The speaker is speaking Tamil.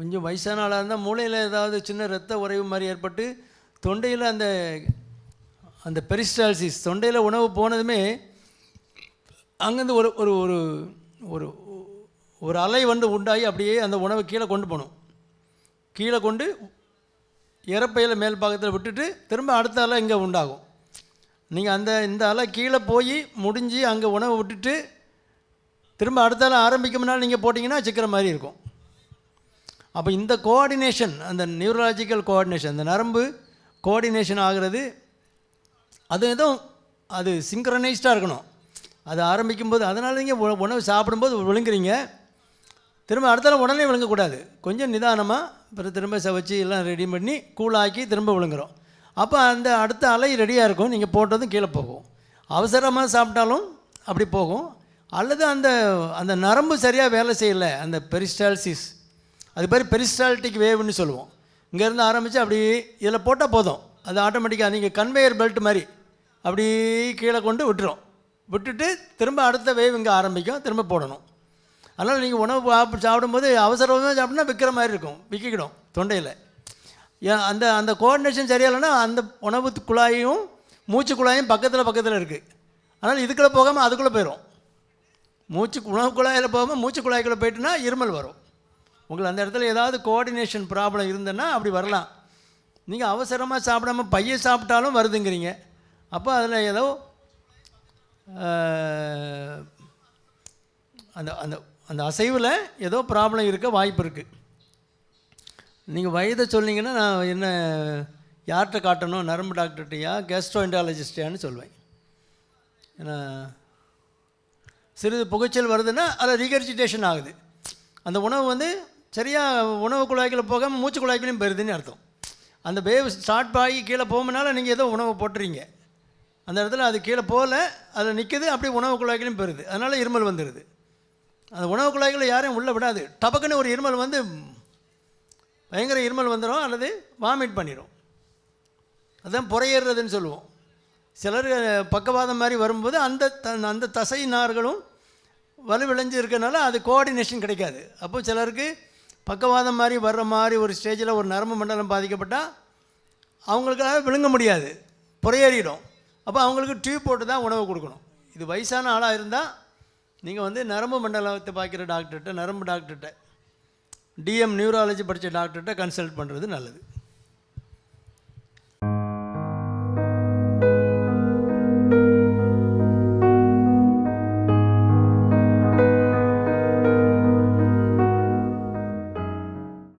கொஞ்சம் வயசான ஆளாக இருந்தால் மூளையில் ஏதாவது சின்ன ரத்த உறைவு மாதிரி ஏற்பட்டு தொண்டையில் அந்த அந்த பெரிஸ்டால்சிஸ் தொண்டையில் உணவு போனதுமே அங்கேருந்து ஒரு ஒரு ஒரு ஒரு ஒரு அலை வந்து உண்டாகி அப்படியே அந்த உணவை கீழே கொண்டு போகணும் கீழே கொண்டு இறப்பையில் மேல் பாகத்தில் விட்டுட்டு திரும்ப அடுத்த அலை இங்கே உண்டாகும். நீங்கள் அந்த இந்த அலை கீழே போய் முடிஞ்சு அங்கே உணவை விட்டுட்டு திரும்ப அடுத்த அலை ஆரம்பிக்கும் நீங்கள் போட்டிங்கன்னா சிக்கிற மாதிரி இருக்கும். அப்போ இந்த கோஆர்டினேஷன் அந்த நியூரலாஜிக்கல் கோஆர்டினேஷன் அந்த நரம்பு கோஆர்டினேஷன் ஆகிறது அது எதுவும் அது சிங்க்ரனைஸ்டாக இருக்கணும். அது ஆரம்பிக்கும்போது அதனால் நீங்கள் உணவு சாப்பிடும்போது விழுங்குறீங்க. திரும்ப அடுத்த உடனே விழுங்கக்கூடாது. கொஞ்சம் நிதானமாக அப்புறம் திரும்ப சவைச்சு எல்லாம் ரெடி பண்ணி கூலாக்கி திரும்ப விழுங்குறோம். அப்போ அந்த அடுத்த அலை ரெடியாக இருக்கும். நீங்கள் போட்டதும் கீழே போகும். அவசரமாக சாப்பிட்டாலும் அப்படி போகும். அல்லது அந்த அந்த நரம்பு சரியாக வேலை செய்யலை அந்த பெரிஸ்டால்சிஸ் அது பேர் பெரிஸ்டால்டிக் வேவ்னு சொல்லுவோம். இங்கேருந்து ஆரம்பித்து அப்படி இதில் போட்டால் போதும். அது ஆட்டோமேட்டிக்காக நீங்கள் கன்வேயர் பெல்ட் மாதிரி அப்படி கீழே கொண்டு விட்டுரும். விட்டுட்டு திரும்ப அடுத்த வேவ் இங்கே ஆரம்பிக்கும். திரும்ப போடணும். அதனால் நீங்கள் உணவு சாப்பிடும்போது அவசரமாக சாப்பிட்னா விற்கிற மாதிரி இருக்கும். விற்கிக்கிடும் தொண்டையில். ஏன் அந்த அந்த கோஆர்டினேஷன் சரியில்லைன்னா அந்த உணவு குழாயும் மூச்சு குழாயும் பக்கத்தில் பக்கத்தில் இருக்குது அதனால் இதுக்குள்ளே போகாமல் அதுக்குள்ளே போயிடும் மூச்சு உணவு குழாயில் போகாமல் மூச்சு குழாய்க்குள்ளே போயிட்டுனா இருமல் வரும். உங்களுக்கு அந்த இடத்துல ஏதாவது கோஆர்டினேஷன் ப்ராப்ளம் இருந்ததுன்னா அப்படி வரலாம். நீங்கள் அவசரமாக சாப்பிடாம பையன் சாப்பிட்டாலும் வருதுங்கிறீங்க. அப்போ அதில் ஏதோ அந்த அந்த அந்த அசைவில் ஏதோ ப்ராப்ளம் இருக்க வாய்ப்பு இருக்குது நீங்கள் வயதை சொன்னீங்கன்னா நான் என்ன யார்கிட்ட காட்டணும்? நரம்பு டாக்டர்கிட்டயா? கேஸ்ட்ரோஎன்டாலஜிஸ்டையான்னு சொல்லுவேன் ஏன்னா சிறிது புகைச்சல் வருதுன்னா அதில் ரீகர்ஜிடேஷன் ஆகுது. அந்த உணவு வந்து சரியாக உணவு குழாய்களை போகாமல் மூச்சு குழாய்க்குள்ளேயும் போயிருதுன்னு அர்த்தம். அந்த வேவ் ஸ்டார்ட் ஆகி கீழே போகும்னால நீங்கள் ஏதோ உணவு போட்டுறீங்க. அந்த இடத்துல அது கீழே போகல அதில் நிற்குது அப்படியே உணவு குழாய்களையும் போயிருது. அதனால் இருமல் வந்துடுது அந்த உணவு குழாய்களை யாரையும் உள்ளே விடாது. டபக்குன்னு ஒரு இருமல் வந்து பயங்கர இருமல் வந்துடும் அல்லது வாமிட் பண்ணிடும் அதுதான் புறையேறுறதுன்னு சொல்லுவோம். சிலர் பக்கவாதம் மாதிரி வரும்போது அந்த த- அந்த தசை நார்களும் வலுவிளைஞ்சு இருக்கனால அது கோஆர்டினேஷன் கிடைக்காது. அப்போ சிலருக்கு பக்கவாதம் மாதிரி வர்ற மாதிரி ஒரு ஸ்டேஜில் ஒரு நரம்பு மண்டலம் பாதிக்கப்பட்டால் அவங்களுக்காக விழுங்க முடியாது புறையேறிடும். அப்போ அவங்களுக்கு டியூப் போட்டு தான் உணவு கொடுக்கணும். இது வயசான ஆளாக இருந்தால் நீங்கள் வந்து நரம்பு மண்டலத்தை பார்க்குற டாக்டர்கிட்ட நரம்பு டாக்டர்கிட்ட டிஎம் நியூராலஜி படித்த டாக்டர்கிட்ட கன்சல்ட் பண்ணுறது நல்லது.